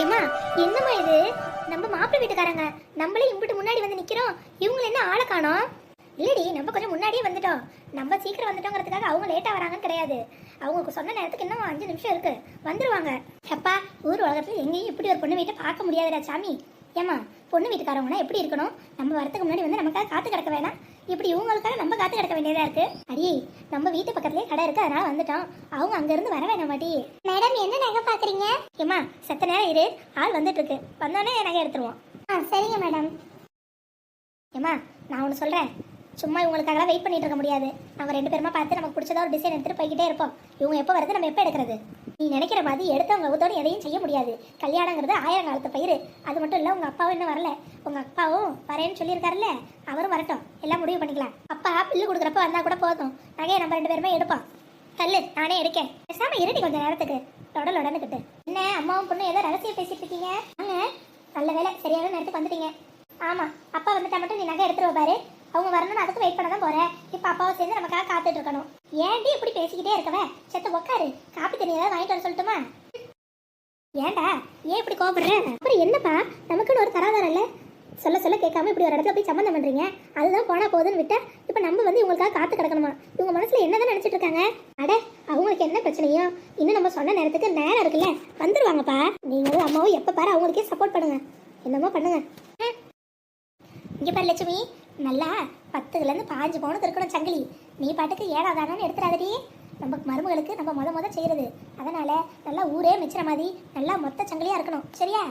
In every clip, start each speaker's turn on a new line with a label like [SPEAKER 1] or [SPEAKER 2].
[SPEAKER 1] ஏம்மா என்னம்மா இது? நம்ம மாப்பிள்ளை வீட்டுக்காரங்க. நம்மளே இம்பிட்டு முன்னாடி வந்து நிக்கிறோம். இவங்க என்ன ஆளை காணோம்? இல்லடி நம்ம கொஞ்சம் முன்னாடியே வந்துட்டோம். நம்ம சீக்கிரம் வந்துட்டோங்கிறதுக்காக அவங்க லேட்டா வராங்கன்னு கிடையாது. அவங்க சொன்ன நேரத்துக்கு இன்னும் அஞ்சு நிமிஷம் இருக்கு. வந்துருவாங்க. எப்பா ஊர் உலகத்துல எங்கேயும் இப்படி ஒரு பொண்ணு வீட்டை பார்க்க முடியாதுடா சாமி. ஏம்மா பொண்ணு வீட்டுக்காரவங்கன்னா எப்படி இருக்கணும்? நம்ம வரதுக்கு முன்னாடி வந்து நமக்காக காத்து கிடக்க வேணாம். இப்படி இவங்களுக்காக நம்ம காத்து கிடக்க வேண்டியதா இருக்கு? அடியே நம்ம வீட்டு பக்கத்துலயே கடை இருக்கு அதனால வந்துட்டோம். அவங்க அங்க இருந்து வர வேணாம் மாட்டி மேடம் என்ன நகை பாக்குறீங்க? ஏம்மா செத்த நேரம் இரு. ஆள் வந்துட்டு இருக்கு. வந்தோடனே நகை எடுத்துருவோம். ஆ சரிங்க மேடம். ஏம்மா நான் ஒன்று சொல்கிறேன் சும்மா இவங்களுக்காக வெயிட் பண்ணிட்டு இருக்க முடியாது. நம்ம ரெண்டு பேருமா பார்த்து நமக்கு பிடிச்சதா ஒரு டிசைன் எடுத்துட்டு போய்கிட்டே இருப்போம். இவங்க எப்போ வருது நம்ம எப்போ எடுக்கிறது? நீ நினைக்கிற மாதிரி எடுத்தவங்க ஊத்தோடு எதையும் செய்ய முடியாது. கல்யாணங்கிறது ஆயிரம் காலத்து பயிர் அது மட்டும் இல்லை உங்கள் அப்பாவும் இன்னும் வரல. உங்கள் அப்பாவும் வரேன்னு சொல்லியிருக்காருல்ல அவரும் வரட்டும். எல்லாம் முடிவு பண்ணிக்கலாம். அப்பா பில்லு கொடுக்குறப்ப வந்தால் கூட போதும். நகையை நம்ம ரெண்டு பேருமே எடுப்போம். கல் நானே எடுக்கேன். பேசாமல் இருட்டி கொஞ்சம் நேரத்துக்கு. தொடல் உடனுக்கிட்டு என்ன அம்மாவும் பொண்ணு ஏதோ ரகசியம் பேசிட்டு இருக்கீங்க? வாங்க நல்ல வேலை சரியான நேரத்துக்கு வந்துட்டீங்க. ஆமா அப்பா வந்துட்டா மட்டும் நீ நகை எடுத்துருவ பாரு. அவங்க வரணும்னு அதுக்கு வெயிட் பண்ண தான் போறேன். இப்ப அப்பாவை சேர்ந்து நமக்காக காத்துட்டு இருக்கணும் ஏன்டி இப்படி பேசிக்கிட்டே இருக்கவ? செத்த உக்காரு. காப்பி தண்ணி ஏதாவது வாங்கிட்டு வர சொல்லட்டுமா? ஏன்டா? ஏன் இப்படி கோபப்படுற அப்புறம் என்னப்பா? நமக்குன்னு ஒரு தராதாரம் இல்ல? சொல்ல சொல்ல கேட்காம இப்படி ஒரு இடத்துல போய் சம்மந்தம் பண்றீங்க. அதுதான் போனா போகுதுன்னு விட்டா இப்ப நம்ம வந்து இவங்களுக்காக காத்து கிடக்கணுமா? இவங்க மனசுல என்னதான் நினைச்சிட்டு இருக்காங்க? அட அவங்களுக்கு என்ன பிரச்சனையோ? இன்னும் நம்ம சொன்ன நேரத்துக்கு நேரம் இருக்குல்ல? வந்துருவாங்கப்பா. நீங்களும் அம்மாவும் எப்ப பாரு அவங்களுக்கே சப்போர்ட் பண்ணுங்க. என்னமோ பண்ணுங்க. ம். இங்க பாரு லட்சுமி. நல்லா பத்துலேருந்து பாஞ்சு பவுனுக்கு இருக்கணும் சங்கிலி. நீ பாட்டுக்கு ஏடாதானு எடுத்துடாதடி நம்ம மருமகளுக்கு நம்ம முத முத செய்கிறது அதனால் நல்லா ஊரே மிச்சிற மாதிரி நல்லா மொத்த சங்கிலியாக இருக்கணும். சரியா?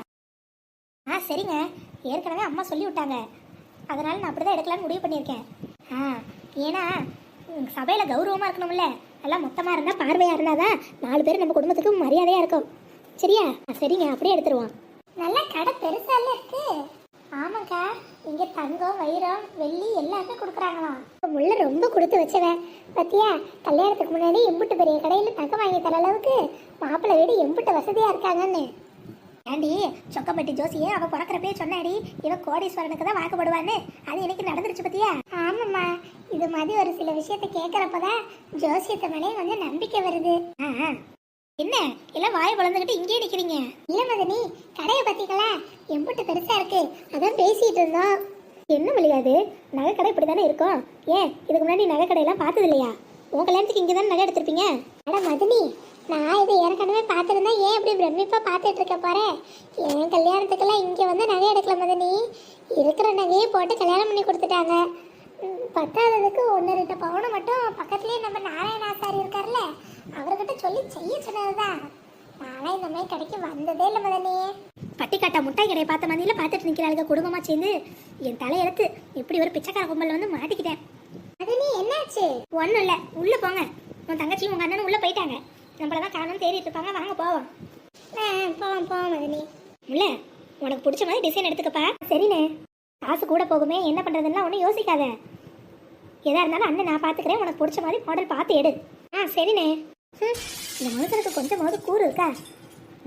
[SPEAKER 1] ஆ சரிங்க. ஏற்கனவே அம்மா சொல்லி விட்டாங்க. அதனால் நான் அப்படிதான் எடுக்கலாம்னு முடிவு பண்ணியிருக்கேன். ஆ ஏன்னா சபையில் கௌரவமாக இருக்கணும்ல. நல்லா மொத்தமாக இருந்தால் பார்வையாக இருந்தால் தான் நாலு பேர் நம்ம குடும்பத்துக்கு மரியாதையாக இருக்கும். சரியா? ஆ, சரிங்க. அப்படியே எடுத்துருவோம். நல்லா கடை பெருசால இருக்கு. ஆமாக்கா இங்க தங்கம் வைரம் வெள்ளி எல்லாமே கொடுக்குறாங்களாம். முள்ள ரொம்ப கொடுத்து வச்சவன். பத்தியா கல்யாணத்துக்கு முன்னாடி எம்புட்டு பெரிய கடையில தங்கம் வாங்கி தர அளவுக்கு மாப்பிள்ளை வீடு எம்புட்டு வசதியா இருக்காங்கன்னு. ஏண்டி சொக்கப்பட்டி ஜோசியே அவன் பிறக்கிறப்பே சொன்னாடி இவன் கோடீஸ்வரனுக்கு தான் வாக்குப்படுவான்னு அது எனக்கு நடந்துருச்சு பத்தியா? ஆமாம்மா இது மாதிரி ஒரு சில விஷயத்த கேட்கறப்பதான் ஜோசியத்தை மேலே வந்து நம்பிக்கை வருது. என்ன? எல்லாம் வாயை வளர்ந்துகிட்டு இங்கேயே நிக்கிறீங்க. இல்ல மதனி கடையை பத்திங்களா எம்பிட்டு பெருசா இருக்கு. அதான் பேசிட்டு இருந்தோம். என்ன முடியாது நகை கடை இப்படி தானே இருக்கும்? ஏன் இதுக்கு முன்னாடி நகை கடையெல்லாம் பார்த்தது இல்லையா உன் கல்யாணத்துக்கு இங்கே தானே நகை எடுத்திருப்பீங்க? அட மதனி நான் இது ஏற்கனவே பார்த்துருந்தா ஏன் இப்படி பிரமிப்பா பார்த்துட்டு இருக்க பாரு என் கல்யாணத்துக்கெல்லாம் இங்கே வந்து நகை எடுக்கல மதனி. இருக்கிற நகையே போட்டு கல்யாணம் பண்ணி கொடுத்துட்டாங்க. பத்தாததுக்கு ஒன்று ரெண்டு பவுனை மட்டும் பக்கத்துலேயே நம்ம நாராயணாசாரி இருக்கார்ல சொல்லி செய்ய சொன்னதுதான். நானே இந்த மாதிரி கடைக்கு வந்ததே இல்லை மதனி பட்டிக்காட்டா முட்டாய் கடையை பார்த்த மாதிரில பார்த்துட்டு நிற்கிறாளுங்க குடும்பமா சேர்ந்து என் தலையெழுத்து இப்படி ஒரு பிச்சைக்கார கும்பல் வந்து மாட்டிக்கிட்டேன். மதனி என்னாச்சு? ஒன்றும் இல்லை. உள்ளே போங்க. உன் தங்கச்சியும் உங்கள் அண்ணனும் உள்ளே போயிட்டாங்க. நம்மள தான் காணும் தேடிட்டு இருப்பாங்க. வாங்க போவோம். போவோம் போவோம் மதனி. இல்ல உனக்கு பிடிச்ச மாதிரி டிசைன் எடுத்துக்கப்பா. சரிண்ணே காசு கூட போகுமே. என்ன பண்ணுறதுன்னா ஒன்றும் யோசிக்காத. எதா இருந்தாலும் அண்ணன் நான் பார்த்துக்கிறேன். உனக்கு பிடிச்ச மாதிரி மாடல் பார்த்து எடு. ஆ சரிண்ணே இந்த மனுஷனுக்கு கொஞ்சமாவது கூறு இருக்கா?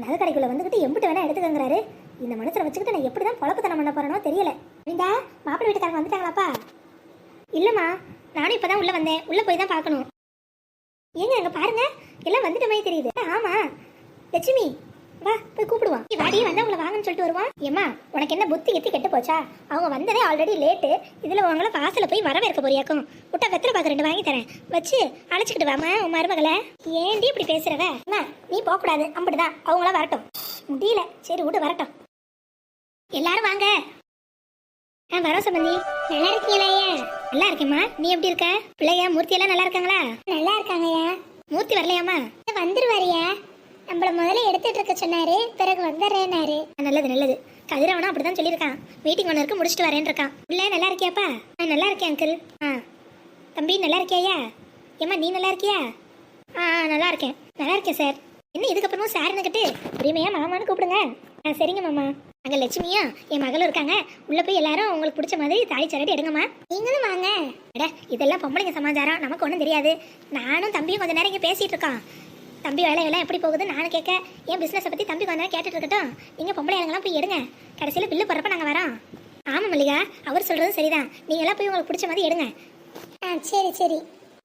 [SPEAKER 1] நகை கடைக்குள்ள வந்துக்கிட்டு எம்பிட்டு வேணா எடுத்துக்கங்கிறாரு. இந்த மனுஷனை வச்சுக்கிட்டு நான் எப்படி தான் பொழப்புத்தனம் பண்ண போறேனோ தெரியல. நீண்டா மாப்பிள்ளை வீட்டுக்காரங்க வந்துட்டாங்களாப்பா? இல்லைம்மா நானும் இப்போ தான் உள்ளே வந்தேன். உள்ளே போய் தான் பார்க்கணும். ஏங்க அங்கே பாருங்க. எல்லாம் வந்துட்ட மாதிரி தெரியுது. ஆமாம் லட்சுமி வா போய் கூப்பிடுவான் நீ வாடி வந்து அவங்கள வாங்கன்னு சொல்லிட்டு வருவான் ஏம்மா உனக்கு என்ன புத்தி எத்தி கெட்டு போச்சா? அவங்க வந்ததே ஆல்ரெடி லேட்டு இதுல உங்கள வாசலில் போய் வரவேற்க போறியாக்கும். விட்டா வெத்தலை பாக்கு ரெண்டு வாங்கி தரேன். வச்சு அழைச்சிக்கிட்டு வாமா உன் மருமகளை. ஏண்டி இப்படி பேசுறவ? அம்மா நீ போக கூடாது அப்படிதான் அவங்களாம் வரட்டும். முடியல. சரி விட்டு வரட்டும். எல்லாரும் வாங்க. ஆ வரோம் சம்பந்தி நல்லா இருக்கீங்களா நல்லா இருக்கேம்மா. நீ எப்படி இருக்க? பிள்ளையா மூர்த்தி எல்லாம் நல்லா இருக்காங்களா? நல்லா இருக்காங்கய்யா. மூர்த்தி வரலையாம்மா? வந்துருவாரியா நம்மள முதல்ல எடுத்துட்டு இருக்க சொன்னாரு பிறகு வந்துடுறேனாரு நல்லது நல்லது. கதிரவனும் அப்படிதான் சொல்லியிருக்கான். மீட்டிங் ஒன்று இருக்கு முடிச்சுட்டு வரேன்னு இருக்கான் பிள்ளை நல்லா இருக்கியாப்பா? ஆ நல்லா இருக்கேன் அங்கிள் ஆ. தம்பி நல்லா இருக்கியா ஏம்மா நீ நல்லா இருக்கியா? ஆ ஆ, நல்லா இருக்கேன். நல்லா இருக்கேன் சார் என்ன இதுக்கப்புறமும் சார்னு கிட்டு உரிமையா மாமான்னு கூப்பிடுங்க. ஆ சரிங்க மாமா. அங்க லட்சுமியா என் மகளும் இருக்காங்க. உள்ள போய் எல்லாரும் உங்களுக்கு பிடிச்ச மாதிரி தாலி சரட்டு எடுங்கம்மா. நீங்களும் வாங்க. அட இதெல்லாம் பொம்பளைங்க சமாச்சாரம். நமக்கு ஒன்றும் தெரியாது. நானும் தம்பியும் கொஞ்ச நேரம் இங்கே பேசிட்டு இருக்கோம். தம்பி வேலையெல்லாம் எப்படி போகுது நானும் கேட்க என் பிஸ்னஸை பற்றி தம்பி கொஞ்ச நேரம் கேட்டுட்டு இருக்கட்டும். நீங்கள் பொம்பளை ஆளுங்கெல்லாம் போய் எடுங்க. கடைசியில் பில்லு போடுறப்ப நாங்கள் வரோம். ஆமாம் மல்லிகா அவர் சொல்கிறதும் சரிதான். நீங்களாம் போய் உங்களுக்கு பிடிச்ச மாதிரி எடுங்க. ஆ சரி சரி.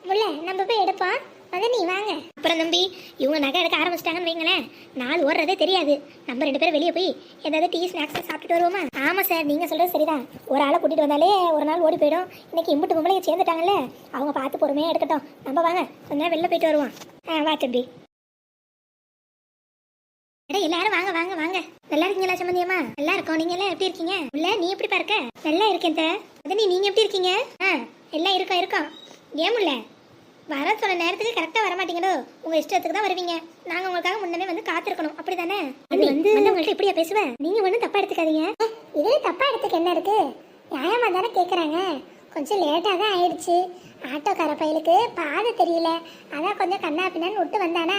[SPEAKER 1] முல்ல நம்ம போய் எடுப்போம். வந்து நீ வாங்க. அப்புறம் தம்பி இவங்க நகை எடுக்க ஆரம்பிச்சிட்டாங்கன்னு வைங்களேன். நாலு ஓர போடுறதே தெரியாது. நம்ம ரெண்டு பேரும் வெளியே போய் ஏதாவது டீ ஸ்நாக்ஸ் சாப்பிட்டுட்டு வருவோமா? ஆமா சார் நீங்க சொல்றது சரிதான். ஒரு ஆளை கூட்டிட்டு வந்தாலே ஒரு நாள் ஓடி போயிடும். இன்னைக்கு இம்புட்டு பொம்பளைங்க சேர்ந்துட்டாங்கல்ல அவங்க பார்த்து பொறுமையா எடுக்கட்டும். நம்ம வாங்க கொஞ்ச நேரம் வெளில போயிட்டு வருவோம். ஆ வா தம்பி. அட எல்லாரும் வாங்க வாங்க வாங்க. நல்லா இருக்கீங்களா சம்மந்தியம்மா நல்லா இருக்கோம். நீங்க எல்லாம் எப்படி இருக்கீங்க? இல்ல நீ எப்படி இருக்க நல்லா இருக்கேன் தே. மதனி நீங்க எப்படி இருக்கீங்க? ஆ எல்லாம் இருக்கோம் இருக்கோம். ஏன் இல்ல வர சொன்ன நேரத்துக்கு கரெக்டா வர மாட்டீங்களோ உங்க இஷ்டத்துக்கு தான் வருவீங்க. நாங்க உங்களுக்காக முன்னமே வந்து காத்திருக்கணும். அப்படிதானே? அது வந்து உங்கள்ட்ட இப்படியா பேசுவேன் நீங்க ஒண்ணும் தப்பா எடுத்துக்காதீங்க. இதுல தப்பா எடுத்துக்க என்ன இருக்கு? நியாயமா தானே கேக்குறாங்க. கொஞ்சம் லேட்டாக தான் ஆயிடுச்சு. ஆட்டோக்கார பையலுக்கு பாதை தெரியல. அதான் கொஞ்சம் கண்ணா பின்னான்னு விட்டு வந்தானா.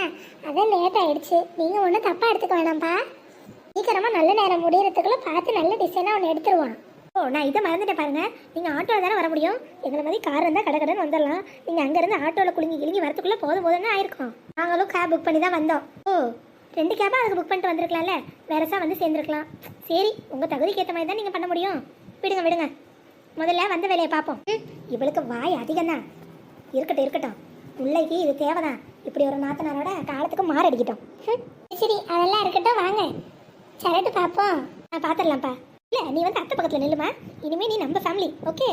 [SPEAKER 1] அதான் லேட் ஆயிடுச்சு. நீங்கள் ஒன்றும் தப்பாக எடுத்துக்க வேணாம்ப்பா. சீக்கிரமாக நல்ல நேரம் முடியறதுக்குள்ள பார்த்து நல்ல டிசைனாக ஒன்று எடுத்துருவான் ஓ நான் இதை மறந்துட்டேன் பாருங்க. நீங்கள் ஆட்டோவில் தானே வர முடியும்? எங்களை மாதிரி கார் இருந்தால் கடை கடன் வந்துடலாம். நீங்கள் அங்கேருந்து ஆட்டோவில் ஆட்டோல குலுங்கி வரத்துக்குள்ளே போதும் போதும்னு ஆயிருக்கும். நாங்களும் கேப் புக் பண்ணி தான் வந்தோம். ஓ ரெண்டு கேபாக அதுக்கு புக் பண்ணிட்டு வந்திருக்கலாம்ல. வேறசா வந்து சேர்ந்துருக்கலாம். சரி உங்கள் தகுதிக்கு ஏற்ற மாதிரி தான் நீங்கள் பண்ண முடியும். விடுங்க விடுங்க. முதல்ல வந்த வேலையை பார்ப்போம். இவளுக்கு வாய் அதிகம் தான் இருக்கட்டும் இருக்கட்டும். பிள்ளைக்கு இது தேவைதான். இப்படி ஒரு நாத்தனாரோட காலத்துக்கு மாறடிக்கிட்டோம். சரி அதெல்லாம் இருக்கட்டும் வாங்க. சரட்டு பார்ப்போம். நான் பார்த்துடலாம்ப்பா. இல்லை நீ வந்து அத்தை பக்கத்தில் நில்லுமா? இனிமேல் நீ நம்ம ஃபேமிலி ஓகே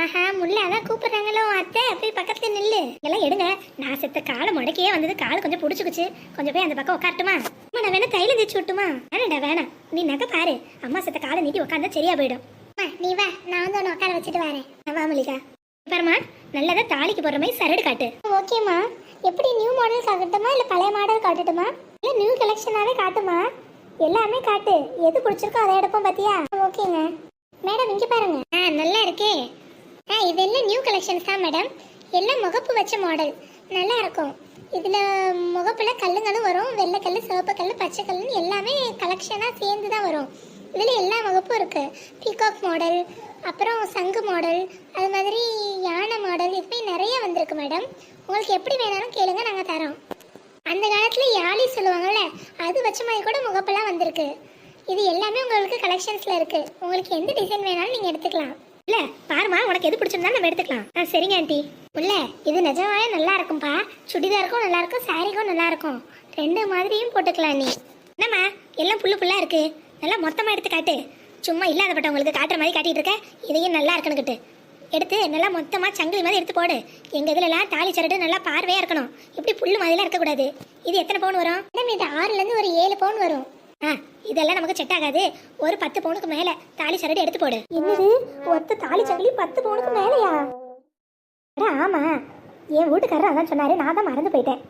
[SPEAKER 1] ஆஹா முல்லை அதான் கூப்பிடுறாங்களோ அத்தை? போய் பக்கத்தில் நில்லு. எல்லாம் எடுங்க. நான் செத்த காலை முடக்கியே வந்தது. கால் கொஞ்சம் பிடிச்சிக்குச்சு. கொஞ்சம் போய் அந்த பக்கம் உட்காரட்டுமா? அம்மா நான் வேணா தைலம் தேய்ச்சி விட்டுமா? வேணாடா வேணாம். நீ நகை பாரு. அம்மா செத்த காலை நீட்டி உட்காந்தா சரியா போயிடும். நீ வா. நான் வந்து உட்கார வச்சுட்டு வரேன். வா மல்லிகா. பாருமா நல்லதா தாலிக்கு போடுற மாதிரி சரடு காட்டு. ஓகேம்மா எப்படி நியூ மாடல் காட்டட்டுமா இல்ல பழைய மாடல் காட்டட்டுமா? இல்ல நியூ கலெக்ஷனாவே காட்டுமா? எல்லாமே காட்டு. எது பிடிச்சிருக்கோ அதை எடுப்போம் பாத்தியா? ஓகேங்க. மேடம் இங்க பாருங்க. ஆ நல்லா இருக்கே. ஆ இதெல்லாம் நியூ கலெக்ஷன்ஸ் தான் மேடம்? எல்லாம் முகப்பு வச்ச மாடல் நல்லா இருக்கும். இதுல முகப்புல கல்லுங்களும் வரும். வெள்ளை கல் சிவப்பு கல் பச்சை கல்லுன்னு எல்லாமே கலெக்ஷனா சேர்ந்து தான் வரும். இதுல எல்லா வகுப்பும் இருக்கு. பீகாக் மாடல் அப்புறம் சங்கு மாடல் அது மாதிரி யானை மாடல் இதுமாதிரி நிறைய வந்திருக்கு மேடம் உங்களுக்கு எப்படி வேணாலும் கேளுங்க நாங்கள் தரோம். அந்த காலத்தில் யாழி சொல்லுவாங்கல்ல அது வச்ச மாதிரி கூட முகப்பெல்லாம் வந்திருக்கு. இது எல்லாமே உங்களுக்கு கலெக்ஷன்ஸில் இருக்குது உங்களுக்கு எந்த டிசைன் வேணாலும் நீங்கள் எடுத்துக்கலாம். இல்லை பாருமா உனக்கு எது பிடிச்சிருந்தாலும் நம்ம எடுத்துக்கலாம். ஆ சரிங்க ஆண்டி இல்லை இது நிஜமாவே நல்லா இருக்கும்பா. சுடிதாருக்கும் நல்லா இருக்கும் சாரிக்கும் நல்லா இருக்கும். ரெண்டு மாதிரியும் போட்டுக்கலாம் நீ. என்னம்மா எல்லாம் புல்லு புல்லாக இருக்குது நல்லா மொத்தமாக எடுத்து காட்டு சும்மா இல்லாதப்பட்டவங்களுக்கு காட்டுற மாதிரி காட்டிட்டு இருக்க இதையும் நல்லா இருக்கணுக்கிட்டு எடுத்து நல்லா மொத்தமா சங்கிலி மாதிரி எடுத்து போடு. எங்க இதுல எல்லாம் தாலி சரடு நல்லா பார்வையா இருக்கணும். இப்படி புல்லு மாதிரிலாம் இருக்கக்கூடாது. இது எத்தனை பவுன் வரும்? மேடம் இது ஆறுல இருந்து ஒரு ஏழு பவுன் வரும். ஆ இதெல்லாம் நமக்கு செட் ஆகாது. ஒரு பத்து பவுனுக்கு மேல தாலி சரடு எடுத்து போடு. என்னது? ஒத்த தாலி சங்கிலி பத்து பவுனுக்கு மேலயா? அட ஆமா. என் வீட்டுக்காரர் அதான் சொன்னாரு. நான் தான் மறந்து போயிட்டேன்.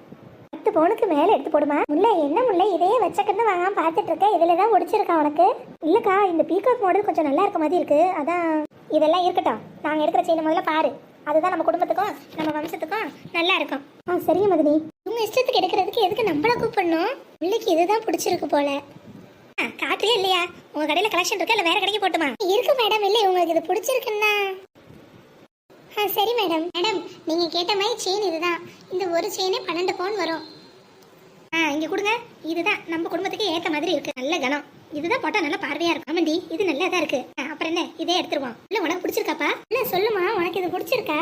[SPEAKER 1] பத்து பவுனுக்கு மேல எடுத்து போடுமா? முல்லை என்ன முல்லை? இதையே வச்சக்கன்னு வாங்க பார்த்துட்டு இருக்க. இதுல தான் ஒடிச்சிருக்கா உனக்கு? இல்லக்கா இந்த பீகாக் மாடல் கொஞ்சம் நல்லா இருக்க மாதிரி இருக்கு. அதான் இதெல்லாம் இருக்கட்டும். நாங்க எடுக்கிற செயின் முதல்ல பாரு. அதுதான் நம்ம குடும்பத்துக்கும் நம்ம வம்சத்துக்கும் நல்லா இருக்கும். ஆ சரிங்க மதினி. உங்க இஷ்டத்துக்கு எடுக்கிறதுக்கு எதுக்கு நம்மள கூப்பிடணும்? முல்லைக்கு இதுதான் பிடிச்சிருக்கு போல. ஆ, இல்லையா? உங்க கடையில கலெக்ஷன் இருக்கா? இல்ல வேற கடைக்கு போட்டுமா? இருக்கு மேடம் இல்லையே உங்களுக்கு இது பிடிச்சிருக்குன்னா. ஆ சரி மேடம். மேடம் நீங்கள் கேட்ட மாதிரி செயின் இதுதான். இந்த ஒரு செயினே பன்னெண்டு பவுன் வரும். ஆ இங்கே கொடுங்க. இதுதான். நம்ம குடும்பத்துக்கு ஏற்ற மாதிரி இருக்குது நல்ல கனம். இதுதான் போட்டால் நல்ல பார்வையாக இருக்கும். ஆமாண்டி இது நல்லா தான் இருக்குது ஆ, அப்புறம் என்ன? இதே எடுத்துருவோம். இல்லை உனக்கு பிடிச்சிருக்காப்பா? இல்லை சொல்லுமா உனக்கு இது பிடிச்சிருக்கா?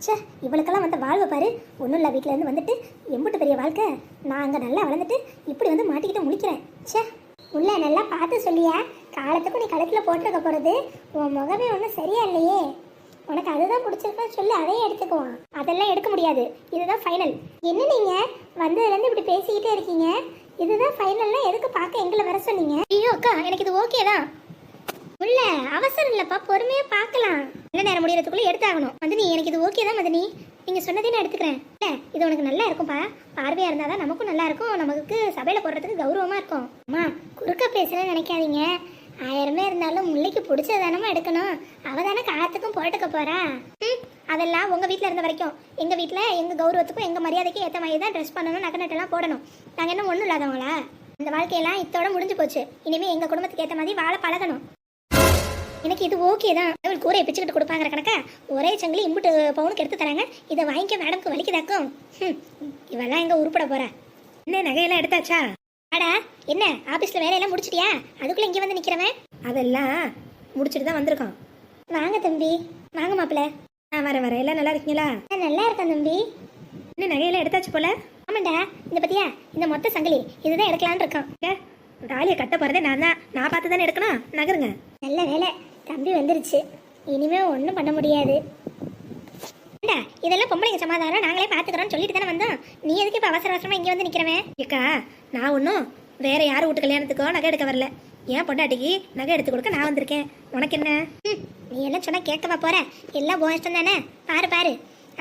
[SPEAKER 1] ச்சே இவளுக்கெல்லாம் வந்து வாழ்வை பாரு. ஒன்றும் இல்லை வீட்டிலேருந்து வந்துட்டு எம்புட்டு பெரிய வாழ்க்கை. நான் அங்கே நல்லா வளர்ந்துட்டு இப்படி வந்து மாட்டிக்கிட்டு முடிக்கிறேன் ச்சே உள்ள நல்லா பார்த்து சொல்லியா? காலத்துக்கும் நீ கழுத்தில் போட்டிருக்க போகிறது உன் முகமே ஒன்றும் சரியா இல்லையே உனக்கு அதுதான் பிடிச்சிருக்குன்னு சொல்லி அதையே எடுத்துக்குவான். அதெல்லாம் எடுக்க முடியாது. இதுதான் ஃபைனல் என்ன நீங்கள் வந்ததுலேருந்து இப்படி பேசிக்கிட்டே இருக்கீங்க. இதுதான் ஃபைனல்னா எதுக்கு பார்க்க எங்களை வர சொன்னீங்க? ஐயோ அக்கா எனக்கு இது ஓகே தான். உள்ள அவசரம் இல்லைப்பா பொறுமையாக பார்க்கலாம். என்ன நேரம் முடியறதுக்குள்ளே எடுத்தாகணும். நீ எனக்கு இது ஓகே தான் வந்து நீ நீங்கள் சொன்னதே நான் எடுத்துக்கிறேன். இல்லை இது உனக்கு நல்லா இருக்கும்ப்பா. பார்வையாக இருந்தால் தான் நமக்கும் நல்லா இருக்கும். நமக்கு சபையில் போடுறதுக்கு கௌரவமாக இருக்கும். அம்மா குறுக்க பேசுகிறேன்னு நினைக்காதீங்க. ஆயிரமே இருந்தாலும் முல்லைக்கு பிடிச்சதானமா எடுக்கணும். அவ தானே காலத்துக்கும் போட்டுக்க போறா. ம், அதெல்லாம் உங்க வீட்டில் இருந்த வரைக்கும். எங்க வீட்டில் எங்க கௌரவத்துக்கும் எங்க மரியாதைக்கும் ஏற்ற மாதிரி தான் ட்ரெஸ் பண்ணணும் நகை நட்டெல்லாம் போடணும். நாங்கள் என்ன ஒன்றும் இல்லாதவங்களா? இந்த வாழ்க்கையெல்லாம் இத்தோட முடிஞ்சு போச்சு. இனிமே எங்க குடும்பத்துக்கு ஏற்ற மாதிரி வாழ பழகணும். எனக்கு இது ஓகே தான். ஒரு கூரையை பிச்சுக்கிட்டு கொடுப்பாங்கிற கணக்கா? ஒரே சங்கிலி இம்புட்டு பவுனுக்கு எடுத்து தராங்க. இதை வாங்கிக்க மேடம்க்கு வலிக்குதாக்கும்? ஹம், இவெல்லாம் எங்க உருப்பட போற?
[SPEAKER 2] என்ன நகையெல்லாம் எடுத்தாச்சா?
[SPEAKER 1] அடா என்ன? ஆபீஸ்ல வேலையெல்லாம் முடிச்சிட்டியா? அதுக்குள்ள இங்க வந்து நிக்கிறவன்?
[SPEAKER 2] அதெல்லாம் முடிச்சுட்டு தான் வந்திருக்கோம்
[SPEAKER 1] வாங்க தம்பி. வாங்க மாப்பிள்ள.
[SPEAKER 2] ஆ வரேன் வரேன் எல்லாம் நல்லா இருக்கீங்களா?
[SPEAKER 1] நான் நல்லா இருக்கேன் தம்பி.
[SPEAKER 2] என்ன நகையெல்லாம் எடுத்தாச்சு போல?
[SPEAKER 1] ஆமாண்டா. இந்த பத்தியா இந்த மொத்த சங்கிலி. இதுதான் எடுக்கலான்னு இருக்கான்
[SPEAKER 2] தாலியை கட்ட போறதே நான் தான். நான் பார்த்து தானே எடுக்கணும். நகருங்க.
[SPEAKER 1] நல்ல வேலை. தம்பி வந்துருச்சு. இனிமே ஒன்றும் பண்ண முடியாது. ஏண்டா இதெல்லாம் பொம்பளைங்க சமாதானம். நாங்களே பார்த்துக்கிறோம்னு சொல்லிட்டு தானே வந்தோம். நீ எதுக்கு இப்போ அவசர அவசரமா இங்கே வந்து நிற்கிறவன்
[SPEAKER 2] ஏக்கா நான் ஒன்றும் வேற யார் வீட்டு கல்யாணத்துக்கோ நகை எடுக்க வரல. ஏன் பொண்டாட்டிக்கு நகை எடுத்து கொடுக்க நான் வந்திருக்கேன். உனக்கு என்ன?
[SPEAKER 1] நீ எல்லாம் சொன்னா கேட்கவா போற? எல்லாம் உன் இஷ்டம் தானே? பாரு பாரு.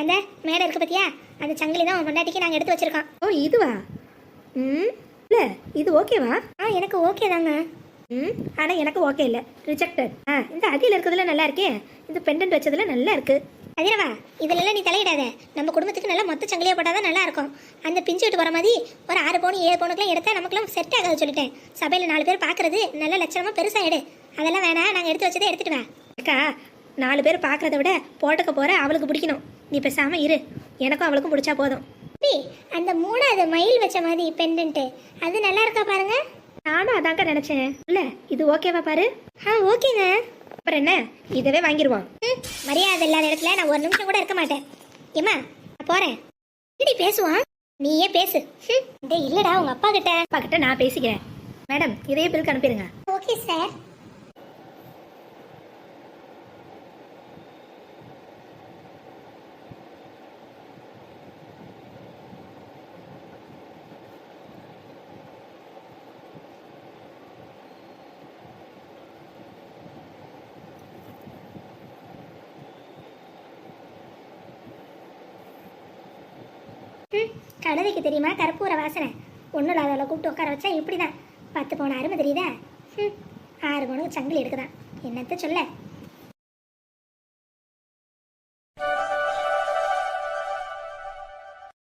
[SPEAKER 1] அந்த மேடை இருக்கு பத்தியா? அந்த சங்கிலி தான் உன் பொண்டாட்டிக்கு நாங்கள் எடுத்து வச்சிருக்கோம்.
[SPEAKER 2] ஓ இதுவா? ம் இல்லை இது ஓகேவா?
[SPEAKER 1] ஆ எனக்கு ஓகே தாங்க.
[SPEAKER 2] ம் ஆனால் எனக்கு ஓகே இல்லை. ரிஜெக்டட் ஆ இந்த அடியில் இருக்கிறதுல நல்லா இருக்கே. இந்த பெண்டன்ட் வச்சதுல நல்லா இருக்கு.
[SPEAKER 1] அதிரவா இதுலலாம் நீ தலையிடாத. நம்ம குடும்பத்துக்கு நல்லா மொத்த சங்கிலியா போட்டாதான் நல்லா இருக்கும் அந்த பிஞ்சு விட்டு போற மாதிரி ஒரு ஆறு பவுன் ஏழு பவுனுக்குலாம் எடுத்தா நமக்குலாம் செட் ஆகாது சொல்லிட்டேன். சபையில நாலு பேர் பார்க்கறது நல்ல லட்சணமா பெருசா எடு அதெல்லாம் வேணாம் நாங்கள் எடுத்து வச்சதே எடுத்துட்டு வா.
[SPEAKER 2] அக்கா நாலு பேர் பார்க்கறத விட போட்டுக்க போற அவளுக்கு பிடிக்கணும். நீ பேசாம இரு. எனக்கும் அவளுக்கும் பிடிச்சா போதும்.
[SPEAKER 1] அந்த மூணாவது மயில் வச்ச மாதிரி பெண்டன்ட்டு அது நல்லா இருக்கா பாருங்க.
[SPEAKER 2] நானும் அதாங்க நினைச்சேன். இல்ல இது ஓகேவா பாரு?
[SPEAKER 1] ஆ ஓகேங்க
[SPEAKER 2] அப்புறம் என்ன? இதவே வாங்கிடுவோம்
[SPEAKER 1] மரியாதை இல்லாத இடத்துல நான் ஒரு நிமிஷம் கூட இருக்க மாட்டேன். ஏம்மா நான் போறேன். இப்படி பேசுவான்? நீயே பேசு. டேய் இல்லடா உங்க அப்பா கிட்ட.
[SPEAKER 2] அப்பா கிட்ட நான் பேசிக்கிறேன். மேடம் இதே பில்க்கு அனுப்பிடுங்க.
[SPEAKER 1] Okay sir. ம், கழுதைக்கு தெரியுமா? கற்பூர வாசனை. ஒன்றும் இல்லாதவளை கூப்பிட்டு உட்கார வச்சா இப்படி தான் பத்து போன அருமை தெரியுதா? ம், ஆறு பவுனுக்கு சங்கிலி எடுக்குதான். என்னத்த சொல்ல?